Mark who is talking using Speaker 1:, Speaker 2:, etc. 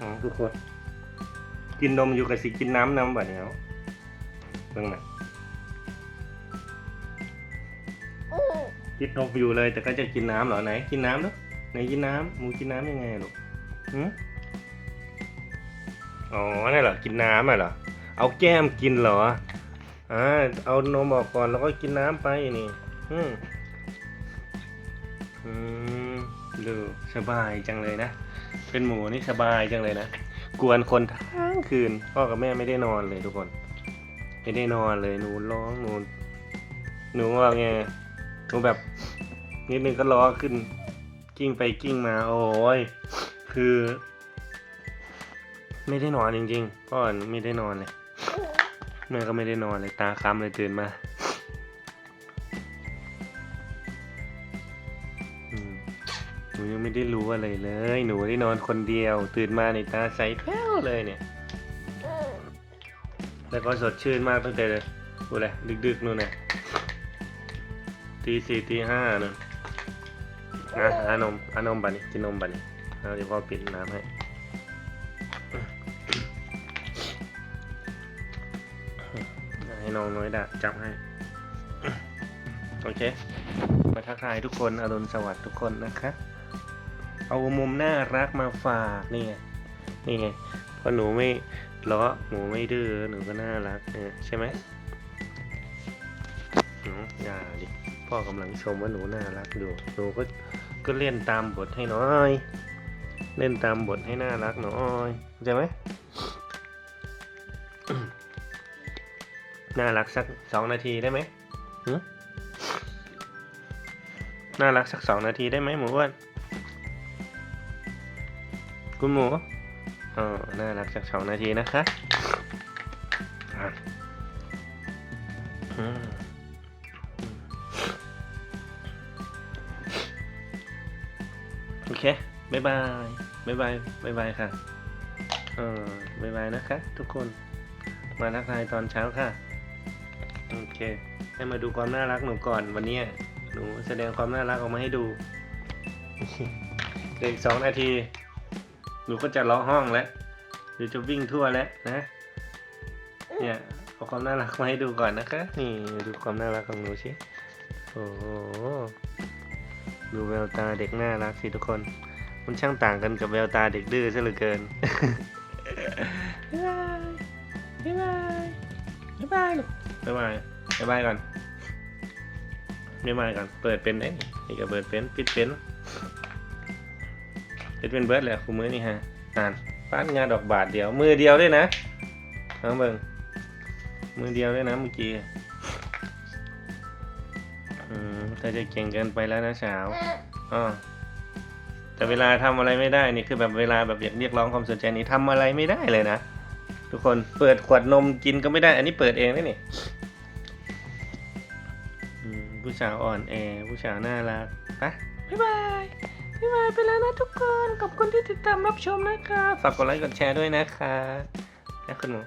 Speaker 1: อ๋อทุกคนกินนมอยู่กับสิกินน้ำน้ำบ่เนี่ยเอาเบิ่งน่ะกินนมอยู่เลยแต่ก็จะกินน้ำเหรอไหน กินน้ำลูกไหนกินน้ำหมูกินน้ำยังไงลูกหืมอ๋อนี่นเหรอกินน้ำอะเหรอเอาแก้มกินเหรออ่าเอานมออกก่อนแล้วก็กินน้ำไปนี่อืมอืม ดูสบายจังเลยนะ เป็นหมูนี่สบายจังเลยนะ กวนคนทั้งคืน พ่อกับแม่ไม่ได้นอนเลยทุกคน ไม่ได้นอนเลยหนูร้องหนูหนูว่าไงหนูแบบนิดนึงก็ร้องขึ้น กิ้งไปกิ้งมา โอ้ยคือ ไม่ได้นอนจริงๆพ่อไม่ได้นอนเลยแม่ก็ไม่ได้นอนเลยตาค้ำเลยตื่นมา หนูยังไม่ได้รู้อะไรเลย หนูได้นอนคนเดียว ตื่นมาในตาใสแป้วเลยเนี่ย แล้วก็สดชื่นมากตั้งแต่ดูเลยดึกๆนู่นน่ะตีสี่ตีห้านู่นนะอานมอานมบัดนี้กินนมบัดนี้เอาเดี๋ยวพ่อปิดน้ำให้ให้น้องน้อยดะจับให้ โอเค มาทักทายทุกคนอรุณสวัสดิ์ทุกคนนะคะ เอามุมน่ารักมาฝากนี่ไงนี่ไงเพราะหนูไม่ล้อหนูไม่ดื้อหนูก็น่ารักเนี่ยใช่ไหมหนูอย่าดิพ่อกำลังชมว่าหนูน่ารักอยู่หนูก็ก็เล่นตามบทให้หน้อย เล่นตามบทให้น่ารักหน้อยเข้าใจไหมน่ารักสักสองนาทีได้ไหมหน่ารักสักสองนาทีได้ไหมหมูอ้วน คุณหมูอ๋อน่ารักสักสองนาทีนะคะโอเคบายบายบายบายบายบายค่ะ เออบายบายนะคะ ทุกคน มาทักทายตอนเช้าค่ะ โอเค ให้มาดูความน่ารักหนูก่อนวันนี้หนูแสดงความน่ารักออกมาให้ดูเด็กสองนาที หนูก็จะร้องห้องแล้วหรือจะวิ่งทั่วแล้วนะ เนี่ยเอาความน่ารักมาให้ดูก่อนนะคะ นี่ดูความน่ารักของหนูสิโอ้โหดูแววตาเด็กน่ารักสิทุกคน มันช่างต่างกันกับแววตาเด็กดื้อซะเหลือเกินบ๊ายบายบ๊ายบายบ๊ายบายลูกบ๊ายบายบายบายก่อนบ๊ายบายก่อน เปิดเป็นเอ้ยนี่ก็เปิดเป็น ปิดเป็น ปิดเป็นเบิร์ดเลยคุณมือนี่ฮะอ่านป้านงานดอกบาทเดียว มือเดียวด้วยนะน้องเบิงมือเดียวด้วยนะเมื่อกี้อืมเธอจะเก่งเกินไปแล้วนะสาวอ๋อแต่เวลาทำอะไรไม่ได้นี่คือแบบเวลาแบบอยากเรียกร้องความสนใจนี่ทำอะไรไม่ได้เลยนะทุกคนเปิดขวดนมกินก็ไม่ได้ อันนี้เปิดเองนะนี่อืมผู้สาวอ่อนแอผู้สาวน่ารักไปบ๊ายบาย พี่วายไปแล้วนะทุกคน ขอบคุณที่ติดตามรับชมนะคะ ฝากกดไลค์กดแชร์ด้วยนะคะนะคุณหนู